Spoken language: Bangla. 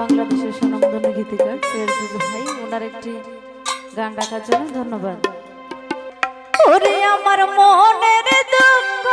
বাংলাদেশের সুনামধন্য গীতিকার সৈয়দ ভাই ওনার একটি গান ডাকার জন্য ধন্যবাদ। আমার মনের দুঃখ